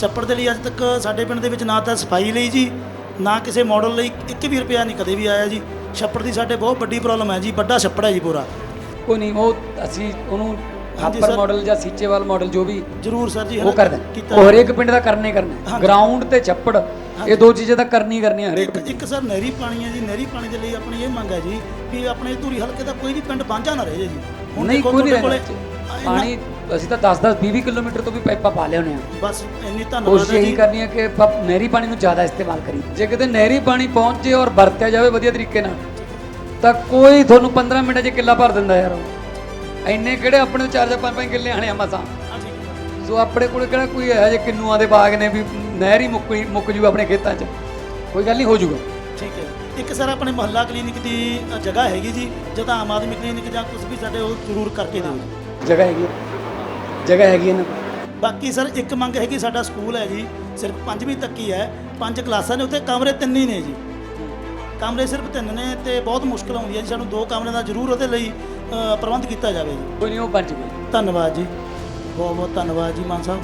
ਛੱਪੜ ਦੇ ਲਈ ਅੱਜ ਤੱਕ ਸਾਡੇ ਪਿੰਡ ਦੇ ਵਿੱਚ ਨਾ ਤਾਂ ਸਫ਼ਾਈ ਲਈ ਜੀ ਨਾ ਕਿਸੇ ਮਾਡਲ ਲਈ ਇੱਕ ਵੀ ਰੁਪਿਆ ਨਹੀਂ ਕਦੇ ਵੀ ਆਇਆ ਜੀ ਛੱਪੜ ਦੀ ਸਾਡੇ ਬਹੁਤ ਵੱਡੀ ਪ੍ਰੋਬਲਮ ਹੈ ਜੀ ਵੱਡਾ ਛੱਪੜ ਹੈ ਜੀ ਪੂਰਾ ਕੋਈ ਨਹੀਂ ਉਹ ਅਸੀਂ ਉਹਨੂੰ ਹਾਂਜੀ ਹਾਪਰ ਸਰ। ਮਾਡਲ ਜਾਂ ਸੀਚੇਵਾਲ ਮਾਡਲ ਜੋ ਵੀ ਜ਼ਰੂਰ ਸਰ ਜੀ ਉਹ ਕਰਦਾ ਕੀਤਾ ਉਹ ਹਰੇਕ ਪਿੰਡ ਦਾ ਕਰਨਾ ਕਰਨਾ ਹਾਂਜੀ। ਗਰਾਊਂਡ ਤੇ ਛੱਪੜ ਇਹ ਦੋ ਚੀਜ਼ਾਂ ਤਾਂ ਕਰਨੀ ਹੀ ਕਰਨੀਆਂ ਹਰੇਕ ਇੱਕ ਪਿੰਡ 'ਚ। ਇੱਕ ਸਰ ਨਹਿਰੀ ਪਾਣੀ ਹੈ ਜੀ ਨਹਿਰੀ ਪਾਣੀ ਦੇ ਲਈ ਆਪਣੀ ਇਹ ਮੰਗ ਹੈ ਜੀ ਕਿ ਆਪਣੇ ਧੂਰੀ ਹਲਕੇ ਦਾ ਕੋਈ ਵੀ ਪਿੰਡ ਬਾਂਝਾ ਨਾ ਰਹੇ ਜੀ ਹੁਣ ਨਹੀਂ ਦੇਖੋ ਕੋਈ ਨਹੀਂ ਤੁਹਾਡੇ ਰਹਿਣਾ ਕੋਲੇ ਪਾਣੀ ਅਸੀਂ ਤਾਂ 10 10 20 ਕਿਲੋਮੀਟਰ ਤੋਂ ਵੀ ਪਾਈਪਾਂ ਪਾ ਲਿਆਉਨੇ ਆ ਬਸ ਇੰਨੀ ਧੰਨਵਾਦ ਕੋਸ਼ਿਸ਼ ਹੈ ਇਹੀ ਜੀ ਕਰਨੀ ਹੈ ਕਿ ਆਪਾਂ ਨਹਿਰੀ ਪਾਣੀ ਨੂੰ ਜ਼ਿਆਦਾ ਇਸਤੇਮਾਲ ਕਰੀਏ। ਜੇ ਕਿਤੇ ਨਹਿਰੀ ਪਾਣੀ ਪਹੁੰਚ ਜੇ ਔਰ ਵਰਤਿਆ ਜਾਵੇ ਵਧੀਆ ਤਰੀਕੇ ਨਾਲ ਤਾਂ ਕੋਈ ਤੁਹਾਨੂੰ 15 ਮਿੰਟਾਂ 'ਚ ਕਿੱਲਾ ਭਰ ਦਿੰਦਾ ਯਾਰ ਉਹ। ਇੰਨੇ ਕਿਹੜੇ ਆਪਣੇ ਚਾਰ ਜਾਂ ਪੰਜ ਪੰਜ ਕਿੱਲੇ ਆਣੇ ਆ ਮਸਾਂ। ਸੋ ਆਪਣੇ ਕੋਲ ਕਿਹੜਾ ਕੋਈ ਇਹੋ ਜਿਹੇ ਕਿੰਨੂਆਂ ਦੇ ਬਾਗ ਨੇ ਵੀ ਨਹਿਰ ਮੁੱਕ ਮੁੱਕ ਜੂ ਆਪਣੇ ਖੇਤਾਂ 'ਚ। ਕੋਈ ਗੱਲ ਨਹੀਂ ਹੋ ਜੂਗਾ। ਠੀਕ ਹੈ। ਇੱਕ ਸਰ ਆਪਣੇ ਮੁਹੱਲਾ ਕਲੀਨਿਕ ਦੀ ਅ, ਜਗ੍ਹਾ ਹੈਗੀ ਜੀ ਜਾਂ ਤਾਂ ਆਮ ਆਦਮੀ ਕਲੀਨਿਕ ਜਾਂ ਕੁਝ ਵੀ ਸਾਡੇ ਉਹ ਜ਼ਰੂਰ ਕਰਕੇ ਦਿਓ। ਜੀ ਜਗ੍ਹਾ ਹੈਗੀ ਹੈ। ਜਗ੍ਹਾ ਹੈਗੀ ਹੈ ਨਾ ਬਾਕੀ ਸਰ ਇੱਕ ਮੰਗ ਹੈਗੀ ਸਾਡਾ ਸਕੂਲ ਹੈ ਜੀ ਸਿਰਫ ਪੰਜਵੀਂ ਤੱਕ ਹੀ ਹੈ ਪੰਜ ਕਲਾਸਾਂ ਨੇ ਉੱਥੇ ਕਮਰੇ ਤਿੰਨ ਹੀ ਨੇ ਜੀ। ਕਮਰੇ ਸਿਰਫ ਤਿੰਨ ਨੇ ਤੇ ਬਹੁਤ ਮੁਸ਼ਕਲ ਆਉਂਦੀ ਹੈ ਜੀ ਸਾਨੂੰ ਦੋ ਕਮਰਿਆਂ ਦਾ ਜ਼ਰੂਰ ਉਹਦੇ ਲਈ ਅ, ਪ੍ਰਬੰਧ ਕੀਤਾ ਜਾਵੇ ਜੀ। ਕੋਈ ਨਹੀਂ ਉਹ ਬਣ ਜੂਗਾ ਧੰਨਵਾਦ ਜੀ ਬਹੁਤ ਬਹੁਤ ਧੰਨਵਾਦ ਜੀ ਮਾਨ ਸਾਹਿਬ।